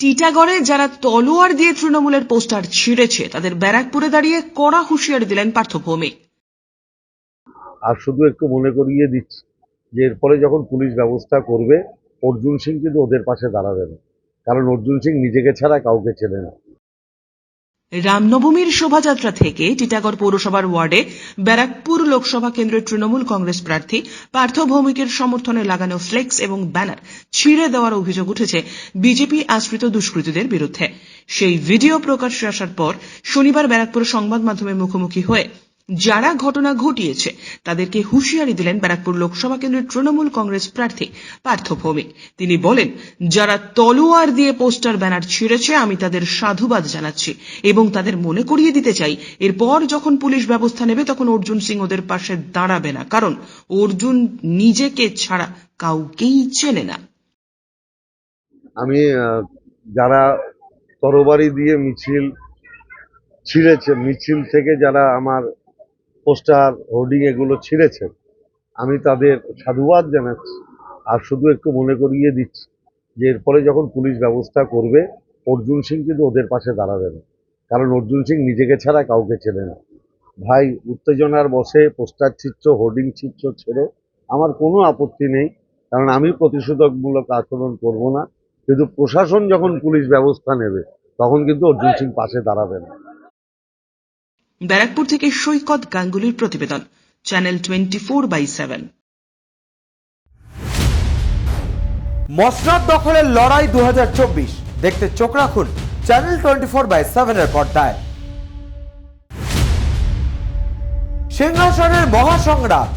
টিটাগড়ে যারা তলোয়ার দিয়ে তৃণমূলের পোস্টার ছিঁড়েছে, তাদের ব্যারাকপুরে দাঁড়িয়ে কড়া হুঁশিয়ারি দিলেন পার্থ ভৌমিক আর শুধু একটু মনে করিয়ে দিচ্ছি যে এরপরে যখন পুলিশ ব্যবস্থা করবে, অর্জুন সিং কিন্তু ওদের পাশে দাঁড়াবে না। কারণ অর্জুন সিং নিজেকে ছাড়া কাউকে চেনে না। রামনবমীর শোভাযাত্রা থেকে টিটাগড় পৌরসভার ওয়ার্ডে ব্যারাকপুর লোকসভা কেন্দ্রের তৃণমূল কংগ্রেস প্রার্থী পার্থ ভৌমিকের সমর্থনে লাগানো ফ্লেক্স এবং ব্যানার ছিঁড়ে দেওয়ার অভিযোগ উঠেছে বিজেপি আশ্রিত দুষ্কৃতীদের বিরুদ্ধে। সেই ভিডিও প্রকাশ্যে আসার পর শনিবার ব্যারাকপুর সংবাদ মাধ্যমের মুখোমুখি হয়ে যারা ঘটনা ঘটিয়েছে, তাদেরকে হুঁশিয়ারি দিলেন ব্যারাকপুর লোকসভা কেন্দ্রের তৃণমূল কংগ্রেস প্রার্থী পার্থ ভৌমিক। তিনি বলেন, যারা তলোয়ার দিয়ে পোস্টার ব্যানার ছিঁড়েছে, আমি তাদের সাধুবাদ জানাচ্ছি এবং তাদের মনে করিয়ে দিতে চাই। এরপর যখন পুলিশ ব্যবস্থা নেবে, তখন অর্জুন সিং ওদের পাশে দাঁড়াবে না, কারণ অর্জুন নিজেকে ছাড়া কাউকেই চেনে না। আমি যারা তরবারি দিয়ে মিছিল ছিঁড়েছে, মিছিল থেকে যারা আমার পোস্টার, হোর্ডিং এগুলো ছিঁড়েছে। আমি তাদের সাধুবাদ জানাচ্ছি। আর শুধু একটু মনে করিয়ে দিচ্ছি যে এরপরে যখন পুলিশ ব্যবস্থা করবে, অর্জুন সিং কিন্তু ওদের পাশে দাঁড়াবে না। কারণ অর্জুন সিং নিজেকে ছাড়া কাউকে চেনে না। ভাই, উত্তেজনার বসে পোস্টার চিত্র হোর্ডিং চিত্র ছেড়ে। আমার কোনো আপত্তি নেই। কারণ আমি প্রতিষেধকমূলক আচরণ করব না। কিন্তু প্রশাসন যখন পুলিশ ব্যবস্থা নেবে, তখন কিন্তু অর্জুন সিং পাশে দাঁড়াবে না। ব্যারাকপুর থেকে সৈকত গাঙ্গুলির প্রতিবেদন, channel twenty four by seven. মসনাদ দখলের লড়াই দু হাজার চব্বিশ। দেখতে চোখ রাখুন চ্যানেল টোয়েন্টি ফোর বাই সেভেনের পর্দায়। সিংহাসনের মহাসংগ্রাম।